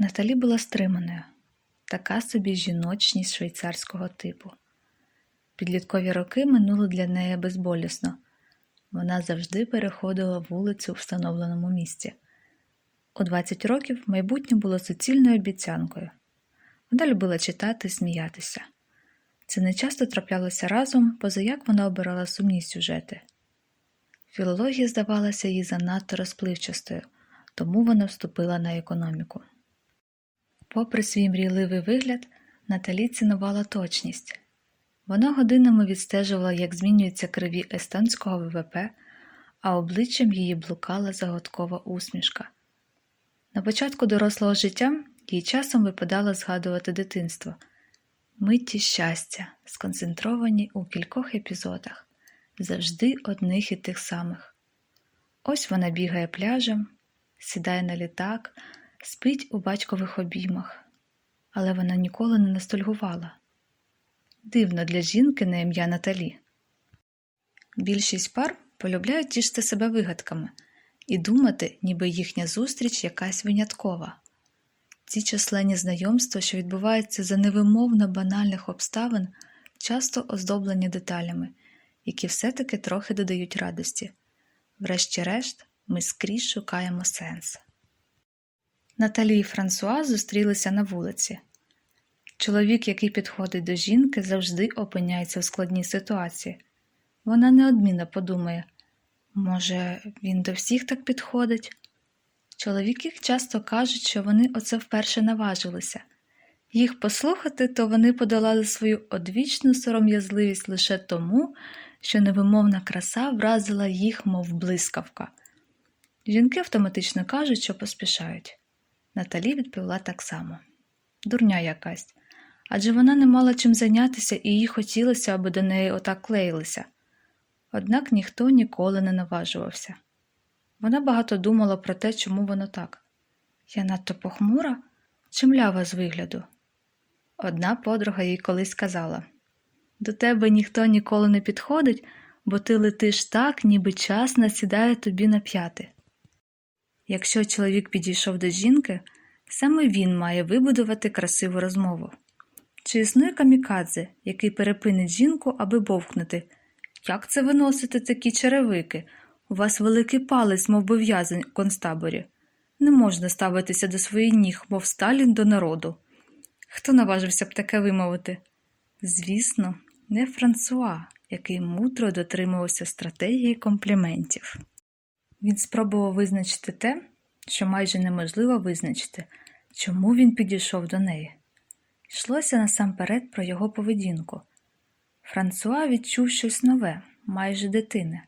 Наталі була стриманою, така собі жіночність швейцарського типу. Підліткові роки минули для неї безболісно. Вона завжди переходила вулицю в встановленому місці. У 20 років майбутнє було суцільною обіцянкою. Вона любила читати сміятися. Це не часто траплялося разом, поза як вона обирала сумні сюжети. Філологія здавалася їй занадто розпливчастою, тому вона вступила на економіку. Попри свій мрійливий вигляд, Наталі цінувала точність. Вона годинами відстежувала, як змінюються криві естонського ВВП, а обличчям її блукала загадкова усмішка. На початку дорослого життя їй часом випадало згадувати дитинство, митті щастя, сконцентровані у кількох епізодах, завжди одних і тих самих. Ось вона бігає пляжем, сідає на літак, спить у батькових обіймах, але вона ніколи не ностальгувала. Дивно для жінки на ім'я Наталі. Більшість пар полюбляють тішити себе вигадками і думати, ніби їхня зустріч якась виняткова. Ці численні знайомства, що відбуваються за невимовно банальних обставин, часто оздоблені деталями, які все-таки трохи додають радості. Врешті-решт, ми скрізь шукаємо сенс. Наталі і Франсуа зустрілися на вулиці. Чоловік, який підходить до жінки, завжди опиняється в складній ситуації. Вона неодмінно подумає, може, він до всіх так підходить? Чоловіки часто кажуть, що вони оце вперше наважилися. Їх послухати, то вони подолали свою одвічну сором'язливість лише тому, що невимовна краса вразила їх, мов блискавка. Жінки автоматично кажуть, що поспішають. Наталі відповіла так само дурня якась, адже вона не мала чим зайнятися і їй хотілося, аби до неї отак клеїлися. Однак ніхто ніколи не наважувався. Вона багато думала про те, чому воно так. Я надто похмура чи млява з вигляду. Одна подруга їй колись сказала до тебе ніхто ніколи не підходить, бо ти летиш так, ніби час насідає тобі на п'яти. Якщо чоловік підійшов до жінки, саме він має вибудувати красиву розмову. Чи існує камікадзе, який перепинить жінку, аби бовкнути? Як це ви носите такі черевики? У вас великий палець, мов би в'язень у концтаборі. Не можна ставитися до своїх ніг, мов Сталін до народу. Хто наважився б таке вимовити? Звісно, не Франсуа, який мудро дотримувався стратегії компліментів. Він спробував визначити те, що майже неможливо визначити, чому він підійшов до неї. Йшлося насамперед про його поведінку. Франсуа відчув щось нове, майже дитине,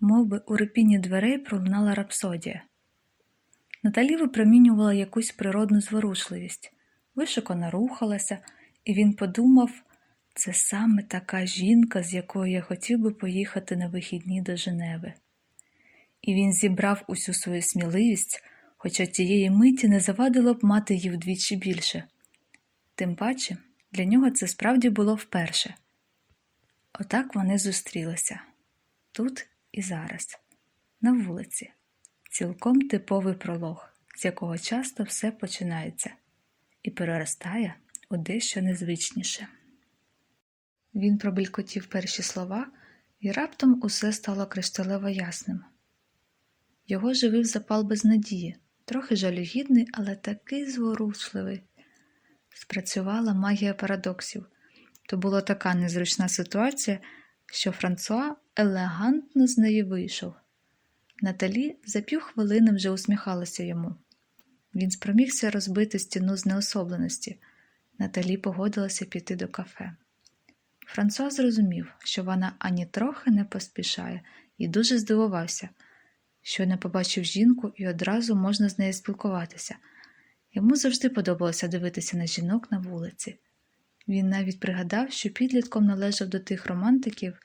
Мов би у репінні дверей пролунала рапсодія. Наталі випромінювала якусь природну зворушливість, вишикано рухалася, і він подумав це саме така жінка, з якою я хотів би поїхати на вихідні до Женеви. І він зібрав усю свою сміливість, хоча тієї миті не завадило б мати її вдвічі більше. Тим паче, для нього це справді було вперше. Отак вони зустрілися тут і зараз, на вулиці, цілком типовий пролог, з якого часто все починається, і переростає у дещо незвичніше. Він пробелькотів перші слова, і раптом усе стало кришталево ясним. Його живив запал безнадії, трохи жалюгідний, але такий зворушливий. Спрацювала магія парадоксів. То була така незручна ситуація, що Франсуа елегантно з неї вийшов. Наталі за півхвилини вже усміхалася йому. Він спромігся розбити стіну знеособленості. Наталі погодилася піти до кафе. Франсуа зрозумів, що вона ані трохи не поспішає, і дуже здивувався, що не побачив жінку і одразу можна з нею спілкуватися. Йому завжди подобалося дивитися на жінок на вулиці. Він навіть пригадав, що підлітком належав до тих романтиків,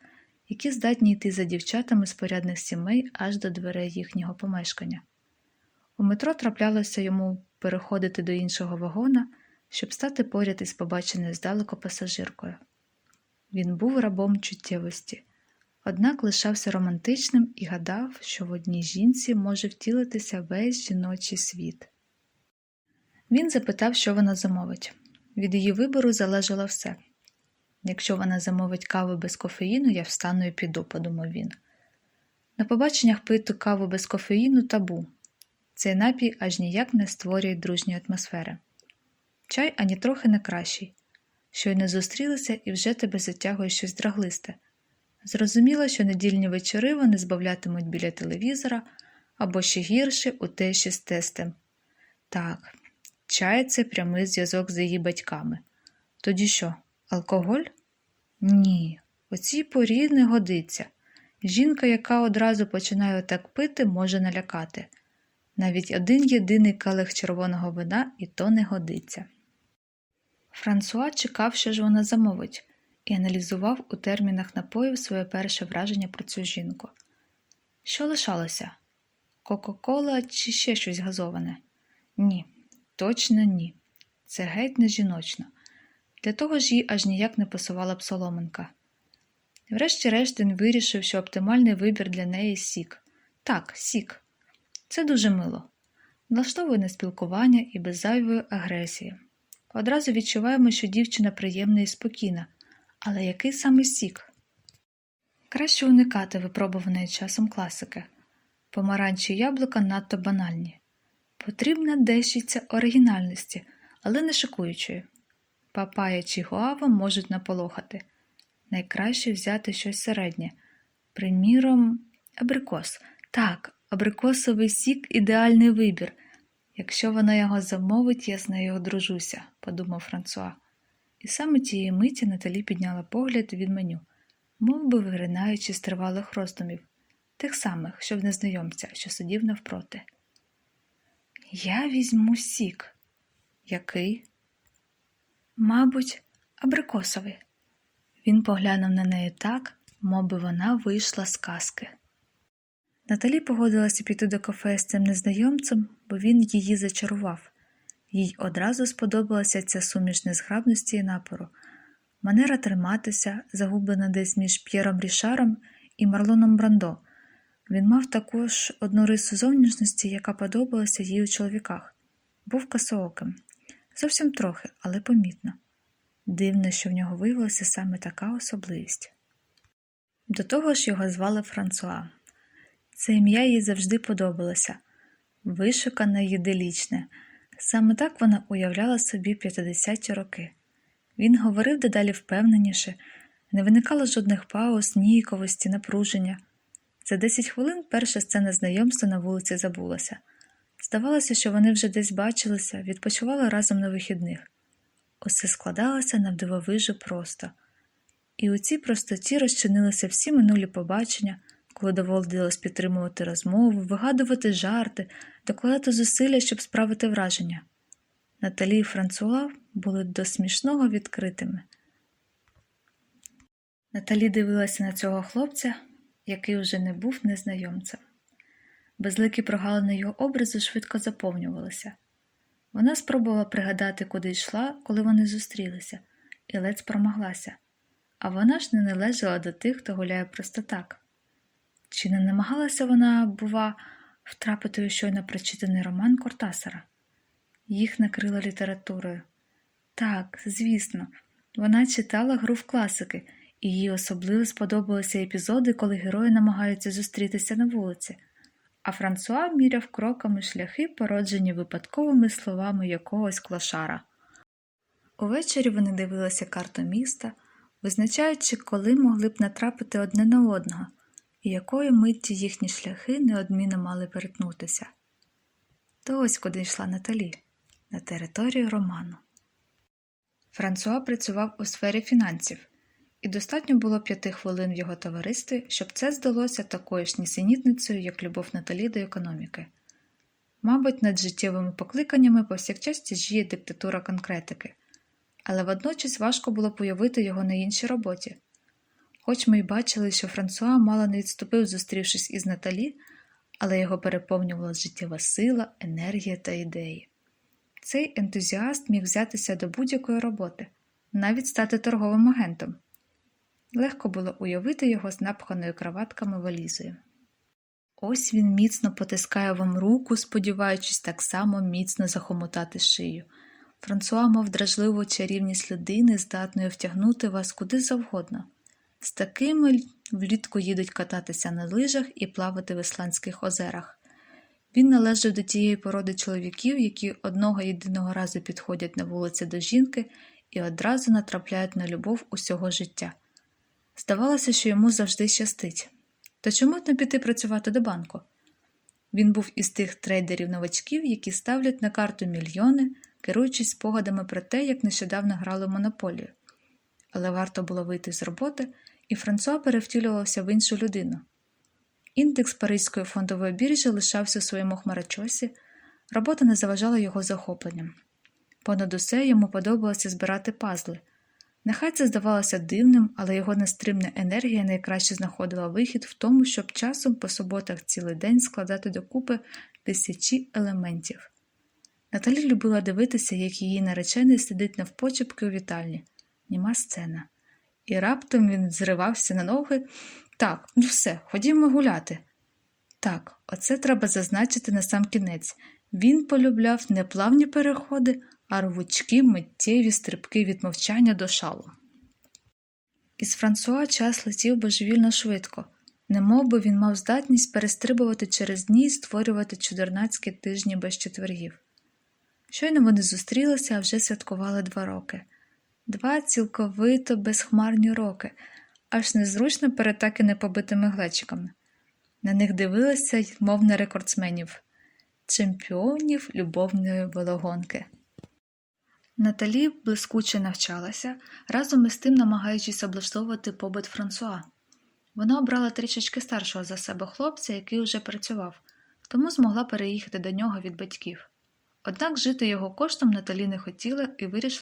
які здатні йти за дівчатами з порядних сімей аж до дверей їхнього помешкання. У метро траплялося йому переходити до іншого вагона, щоб стати поряд із побаченою здалеку пасажиркою. Він був рабом чуттєвості, однак лишався романтичним і гадав, що в одній жінці може втілитися весь жіночий світ. Він запитав, що вона замовить. Від її вибору залежало все. Якщо вона замовить каву без кофеїну, я встану і піду, подумав він. На побаченнях пити каву без кофеїну табу. Цей напій аж ніяк не створює дружньої атмосфери. Чай ані трохи не кращий. Щойно зустрілися і вже тебе затягує щось драглисте. Зрозуміло, що недільні вечори вони збавлятимуть біля телевізора або ще гірше у теші з тестем. Так, чай це прямий зв'язок з її батьками. Тоді що, алкоголь? Ні, у цій порі не годиться. Жінка, яка одразу починає так пити, може налякати. Навіть один єдиний келих червоного вина і то не годиться. Франсуа чекав, що ж вона замовить, і аналізував у термінах напоїв своє перше враження про цю жінку. Що лишалося? Кока-кола чи ще щось газоване? Ні, точно ні. Це геть не жіночно. Для того ж їй аж ніяк не пасувала б соломинка. Врешті-решт він вирішив, що оптимальний вибір для неї сік. Так, сік. Це дуже мило. Влаштовує на спілкування і без зайвої агресії. Одразу відчуваємо, що дівчина приємна і спокійна, але який саме сік? Краще уникати випробуваної часом класики. Помаранчі яблука надто банальні. Потрібна дещиця оригінальності, але не шокуючої. Папая чи гуава можуть наполохати. Найкраще взяти щось середнє. Приміром, абрикос. Так, абрикосовий сік ідеальний вибір. Якщо вона його замовить, я з нею одружуся, подумав Франсуа. І саме тієї миті Наталі підняла погляд від меню, мов би виринаючи з тривалих роздумів, тих самих, що в незнайомця, що сидів навпроти. Я візьму сік. Який? Мабуть, абрикосовий. Він поглянув на неї так, мов би вона вийшла з казки. Наталі погодилася піти до кафе з цим незнайомцем, бо він її зачарував. Їй одразу сподобалася ця суміш незграбності і напору, манера триматися, загублена десь між П'єром Рішаром і Марлоном Брандо. Він мав також одну рису зовнішності, яка подобалася їй у чоловіках. Був косооким. Зовсім трохи, але помітно. Дивно, що в нього виявилася саме така особливість. До того ж його звали Франсуа. Це ім'я їй завжди подобалося вишукане й іделічне. Саме так вона уявляла собі 50-ті роки. Він говорив дедалі впевненіше, не виникало жодних пауз, ніяковості, напруження. За 10 хвилин перша сцена знайомства на вулиці забулася. Здавалося, що вони вже десь бачилися, відпочивали разом на вихідних. Усе складалося навдивовижу просто. І у цій простоті розчинилися всі минулі побачення, коли доводилось підтримувати розмову, вигадувати жарти, докладати зусилля, щоб справити враження. Наталі і Франсуа були до смішного відкритими. Наталі дивилася на цього хлопця, який уже не був незнайомцем. Безликі прогалини його образу швидко заповнювалися. Вона спробувала пригадати, куди йшла, коли вони зустрілися, і ледь спромоглася. А вона ж не належала до тих, хто гуляє просто так. Чи не намагалася вона, бува, втрапити у щойно прочитаний роман Кортасара? Їх накрила літературою. Так, звісно, вона читала гру в класики, і їй особливо сподобалися епізоди, коли герої намагаються зустрітися на вулиці, а Франсуа міряв кроками шляхи, породжені випадковими словами якогось клошара. Увечері вони дивилися карту міста, визначаючи, коли могли б натрапити одне на одного і якої митті їхні шляхи неодмінно мали перетнутися. То ось куди йшла Наталі, на територію роману. Франсуа працював у сфері фінансів, і достатньо було п'яти хвилин в його товаристві, щоб це здалося такою ж нісенітницею, як любов Наталі до економіки. Мабуть, над життєвими покликаннями повсякчас тяжіє диктатура конкретики, але водночас важко було б уявити його на іншій роботі. Хоч ми й бачили, що Франсуа мало не відступив, зустрівшись із Наталі, але його переповнювала життєва сила, енергія та ідеї. Цей ентузіаст міг взятися до будь-якої роботи, навіть стати торговим агентом. Легко було уявити його з напханою краватками валізою. Ось він міцно потискає вам руку, сподіваючись так само міцно захомотати шию. Франсуа мав дражливу чарівність людини, здатної втягнути вас куди завгодно. З такими влітку їдуть кататися на лижах і плавати в Ісландських озерах. Він належав до тієї породи чоловіків, які одного єдиного разу підходять на вулиці до жінки і одразу натрапляють на любов усього життя. Здавалося, що йому завжди щастить. То чому б не піти працювати до банку? Він був із тих трейдерів-новачків, які ставлять на карту мільйони, керуючись спогадами про те, як нещодавно грали в монополію. Але варто було вийти з роботи, і Франсуа перевтілювався в іншу людину. Індекс Паризької фондової біржі лишався у своєму хмарочосі, робота не заважала його захопленням. Понад усе йому подобалося збирати пазли. Нехай це здавалося дивним, але його нестримна енергія найкраще знаходила вихід в тому, щоб часом по суботах цілий день складати докупи тисячі елементів. Наталі любила дивитися, як її наречений сидить навпочепки у вітальні. Німа сцена. І раптом він зривався на ноги. Так, ну все, ходімо гуляти. Так, оце треба зазначити на сам кінець. Він полюбляв не плавні переходи, а рвучкі миттєві стрибки від мовчання до шалу. Із Франсуа час летів божевільно швидко, немов би він мав здатність перестрибувати через дні і створювати чудернацькі тижні без четвергів. Щойно вони зустрілися, а вже святкували два роки. Два цілковито безхмарні роки, аж незручно перед так і непобитими глечиками. На них дивилися, мов на рекордсменів, чемпіонів любовної велогонки. Наталі блискуче навчалася, разом із тим намагаючись облаштовувати побит Франсуа. Вона обрала трішечки старшого за себе хлопця, який уже працював, тому змогла переїхати до нього від батьків. Однак жити його коштом Наталі не хотіла і вирішила